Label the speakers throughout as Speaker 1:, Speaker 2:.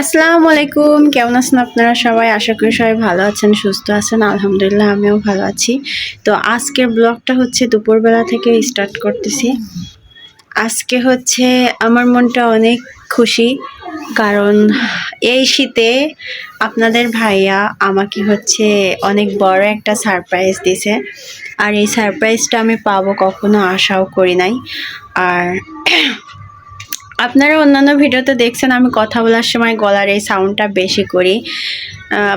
Speaker 1: আসসালামু আলাইকুম। কেমন আছেন আপনারা সবাই? আশা করি সবাই ভালো আছেন, সুস্থ আছেন। আলহামদুলিল্লাহ, আমিও ভালো আছি। তো আজকের ব্লগটা হচ্ছে দুপুরবেলা থেকে স্টার্ট করতেছি। আজকে হচ্ছে আমার মনটা অনেক খুশি, কারণ এই শীতে আপনাদের ভাইয়া আমাকে হচ্ছে অনেক বড় একটা সারপ্রাইজ দিছে। আর এই সারপ্রাইজটা আমি পাবো কখনো আশাও করি নাই। আর আপনারা অন্যান্য ভিডিওতে দেখছেন আমি কথা বলার সময় গলার এই সাউন্ডটা বেশি করি।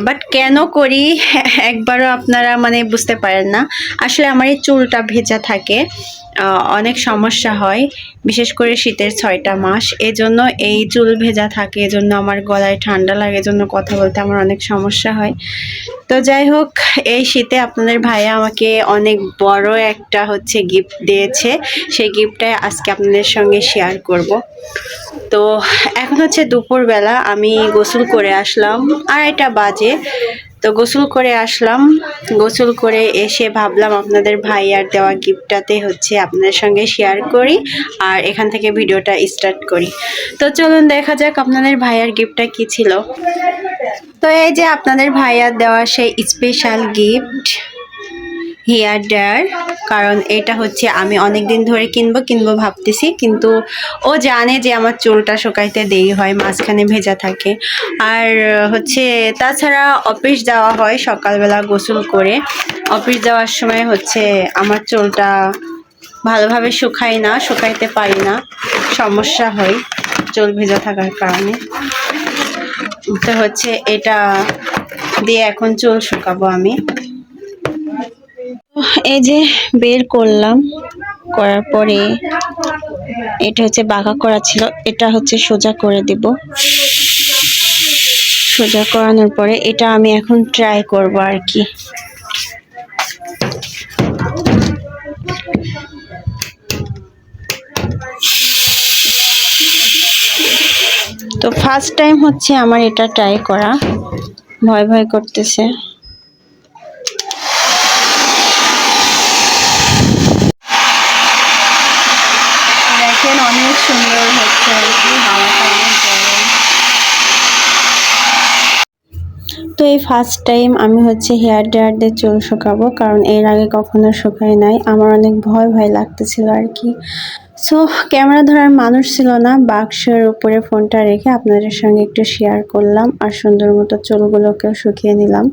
Speaker 1: বাট কেন করি? একবারও আপনারা মানে বুঝতে পারেন না। আসলে আমার এই চুলটা ভেজা থাকে। অনেক সমস্যা হয়, বিশেষ করে শীতের ছয়টা মাস। এজন্য এই চুল ভেজা থাকে, এজন্য আমার গলায় ঠান্ডা লাগে, এজন্য কথা বলতে আমার অনেক সমস্যা হয়। তো যাই হোক, এই শীতে আপনাদের ভাইয়া আমাকে অনেক বড় একটা হচ্ছে গিফট দিয়েছে। সেই গিফটটাই আজকে আপনাদের সঙ্গে শেয়ার করব। তো এখন হচ্ছে দুপুরবেলা, আমি গোসল করে আসলাম। আড়াইটা বাজে। তো গোসল করে আসলাম। গোসল করে এসে ভাবলাম আপনাদের ভাইয়ার দেওয়া গিফটটাতে হচ্ছে আপনাদের সঙ্গে শেয়ার করি আর এখান থেকে ভিডিওটা স্টার্ট করি। তো চলুন দেখা যাক আপনাদের ভাইয়ার গিফটটা কি ছিল। তো এই যে আপনাদের ভাইয়ার দেওয়া সেই স্পেশাল গিফট হেয়ার ড্রায়ার কারণ এটা হচ্ছে আমি অনেক দিন ধরে কিনবো কিনবো ভাবতেছি, কিন্তু ও জানে যে আমার চুলটা শুকাইতে দেরি হয়, মাঝখানে ভেজা থাকে। আর হচ্ছে তাছাড়া অফিস যাওয়া হয় সকালবেলা গোসল করে। অফিস যাওয়ার সময় হচ্ছে আমার চুলটা ভালোভাবে শুকাই না, শুকাইতে পারি না, সমস্যা হয় চুল ভেজা থাকার কারণে। তো হচ্ছে এটা দিয়ে এখন চুল শুকাবো আমি। এই যে বের করলাম, করার পরে এটা হচ্ছে বাঁকা করা ছিল, এটা হচ্ছে সোজা করে দেব। সোজা করানোর পরে এটা আমি এখন ট্রাই করব আর কি। তো ফার্স্ট টাইম হচ্ছে আমার এটা ট্রাই করা। ভয় ভয় করতেছে দেখেন অনেক সুন্দর হচ্ছে আর কি গরম তো এই ফার্স্ট টাইম আমি হচ্ছে হেয়ার ড্রায়ার দিয়ে চুল শুকাবো, কারণ এর আগে কখনো শুকাই নাই। আমার অনেক ভয় ভয় লাগতেছিল আর কি। সো ক্যামেরা ধরার মানুষ ছিল না, বাক্সের উপরে ফোনটা রেখে আপনাদের সঙ্গে একটু শেয়ার করলাম, আর সুন্দর মতো চুলগুলোকেও শুকিয়ে নিলাম।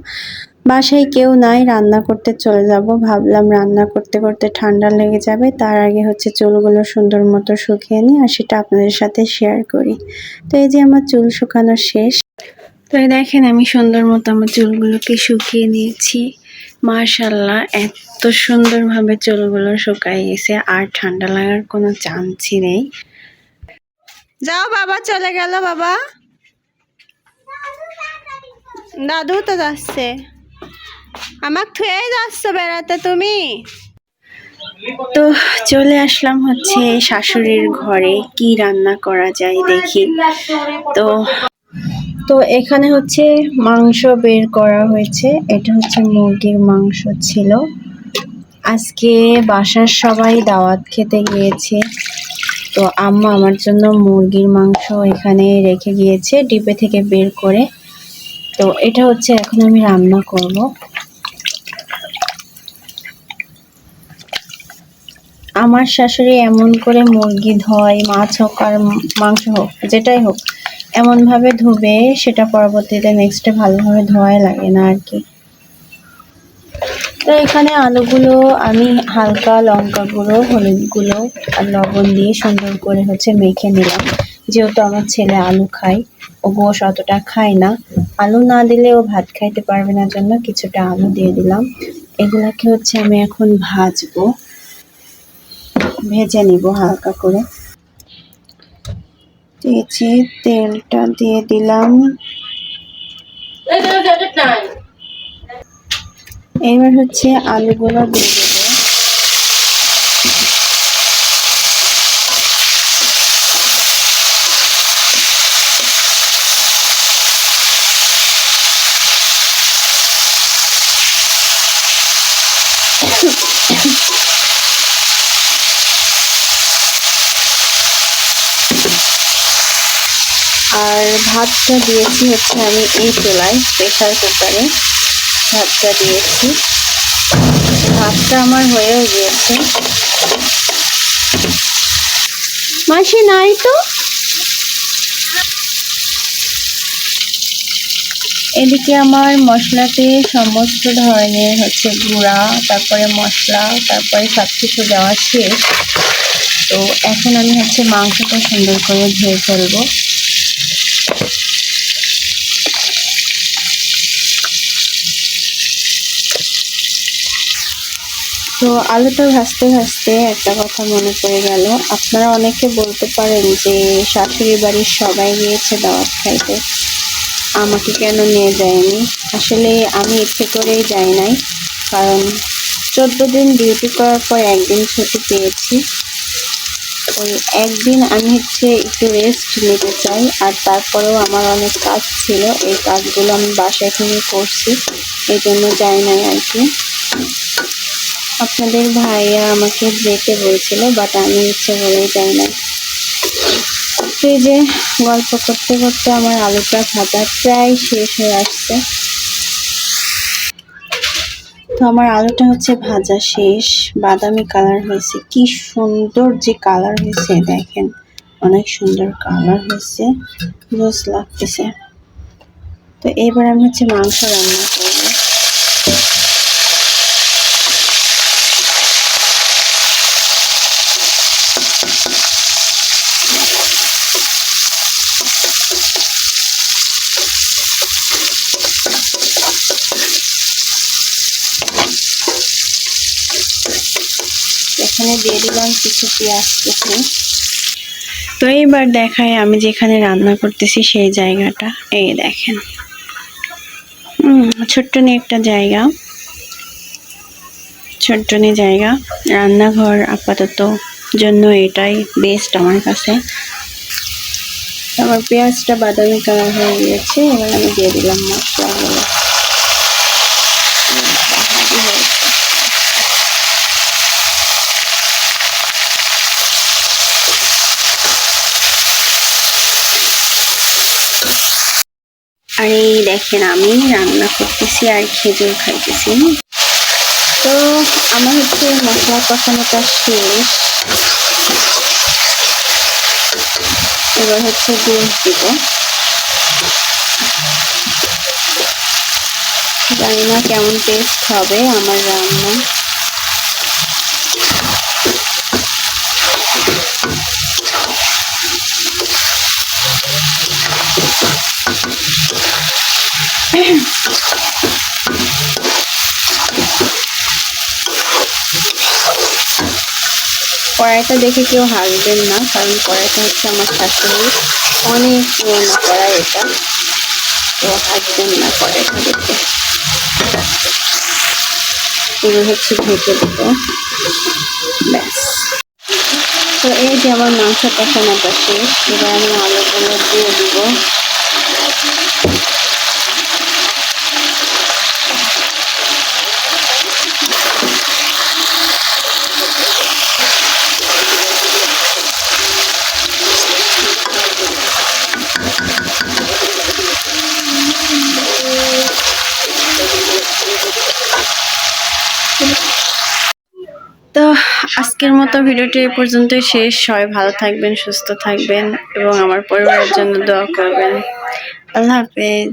Speaker 1: বাসায় কেউ নাই, রান্না করতে চলে যাব। ভাবলাম রান্না করতে করতে ঠান্ডা লেগে যাবে, তার আগে হচ্ছে চুলগুলো সুন্দর মতো শুকিয়ে নিই আর সেটা আপনাদের সাথে শেয়ার করি। তো এই যে আমার চুল শুকানো শেষ। তো এই দেখেন আমি সুন্দর মতো আমার চুলগুলোকে শুকিয়ে নিয়েছি। মার্শাল্লাহ এত সুন্দরভাবে চুলগুলো শুকাই গেছে আর ঠান্ডা লাগার কোনো চান্সই নেই। যাও বাবা, চলে গেল বাবা। দাদু তো যাচ্ছে। আমাকে থুয়ে যাচ্ছ বেড়াতে তুমি? তো চলে আসলাম হচ্ছে শাশুড়ির ঘরে, কি রান্না করা যায় দেখি। তো তো এখানে হচ্ছে মাংস বের করা হয়েছে, এটা হচ্ছে মুরগির মাংস ছিল। আজকে বাসার সবাই দাওয়াত খেতে গিয়েছে, তো আম্মা আমার জন্য মুরগির মাংস এখানে রেখে গিয়েছে, ডিপে থেকে বের করে। তো এটা হচ্ছে এখন আমি রান্না করব। আমার শাশুড়ি এমন করে মুরগি ধয়, মাছ হোক আর মাংস হোক, যেটাই হোক, এমনভাবে ধুবে, সেটা পরবর্তীতে নেক্সটে ভালোভাবে ধোয়াই লাগে না আর কি। তো এখানে আলুগুলো আমি হালকা লঙ্কা গুঁড়ো, হলুদ গুঁড়ো আর লবণ দিয়ে সুন্দর করে হচ্ছে মেখে নিলাম। যেহেতু আমার ছেলে আলু খায়, ও গোশ অতটা খায় না। আলু না দিলে ও ভাত খাইতে পারবে না, জন্য কিছুটা আলু দিয়ে দিলাম। এগুলাকে হচ্ছে আমি এখন ভাজবো। ভেজে নিব হালকা করে। দিয়েছি তেলটা দিয়ে দিলাম। এবার হচ্ছে আলুগুলো দিয়ে দিব। Thank আর ভাতটা দিয়েছি হচ্ছে আমি এই চুলায় প্রেশার কুকারে। ভাতটা দিয়েছি। ভাতটা আমার হয়েও গিয়েছে। মাসি নাই তো? এদিকে আমার মশলাতে সমস্ত ধরনের হচ্ছে গুঁড়া, তারপরে মশলা, তারপরে সব কিছু দেওয়া শেষ। তো এখন আমি হচ্ছে মাংসটা সুন্দর করে ধুয়ে ফেলব। তো আলুটা ভাজতে ভাজতে একটা কথা মনে পড়ে গেল। আপনারা অনেকে বলতে পারেন যে, শাশুড়ি বাড়ির সবাই গিয়েছে দাওয়াত খাইতে। আমাকে কেন নিয়ে যায়নি? আসলে আমি ইচ্ছে করেই যাই নাই, কারণ চোদ্দ দিন ডিউটি করার পর একদিন ছুটি পেয়েছি। ওই একদিন আমি হচ্ছে একটু রেস্ট নিতে চাই, আর তারপরেও আমার অনেক কাজ ছিল। এই কাজগুলো আমি বাসায় থেকে করছি এই জন্য যাই নাই আর কি। আপনাদের ভাইয়া আমাকে যেতে বলছিল বাট আমি ইচ্ছে করেই যাই না এই যে গল্প করতে করতে আমার আলুটা ভাজা প্রায় শেষ হয়ে আসছে। তো আমার আলুটা হচ্ছে ভাজা শেষ, বাদামি কালার হয়েছে। কি সুন্দর যে কালার হয়েছে, দেখেন। অনেক সুন্দর কালার হয়েছে জোস লাগতেছে। তো এবার আমি হচ্ছে মাংস রান্না করব। এখানে দিয়ে দিলাম কিছু পেঁয়াজ কুচি। তো এইবার দেখায় আমি যেখানে রান্না করতেছি সেই জায়গাটা। এই দেখেন। ছোট্ট নিয়ে একটা জায়গা। ছোট্ট নিয়ে জায়গা। রান্নাঘর আপাতত জন্য এটাই বেস্ট আমার কাছে। আমার পেঁয়াজটা বাদামি কালার হয়ে গিয়েছে, এবার আমি দিয়ে দিলাম মশলাগুলো ভাজি হয়েছে আর এই দেখেন, আমি রান্না করতেছি আর খেজুর খাইতেছি। তো আমার হচ্ছে মশলা কষানোটা শেষ এবার হচ্ছে গোশ দিব। জানি না কেমন টেস্ট হবে আমার রান্না। কড়াইটা দেখে কেউ হাসবেন না, কারণ কড়াইটা হচ্ছে আমার শাশুড়ি। অনেক পুরোনো কড়াই এটা। তো হাসবেন না কড়াইটা দেখে। এবার হচ্ছে ঢেকে দেবো। ব্যাস। তো এই যে আমার মাংস কষানোটা শেষ। এবার আমি আলুগুলো দিয়ে দিব তো আজকের মতো ভিডিওটি এই পর্যন্তই শেষ। হয় ভালো থাকবেন, সুস্থ থাকবেন এবং আমার পরিবারের জন্য দোয়া করবেন। আল্লাহ হাফেজ।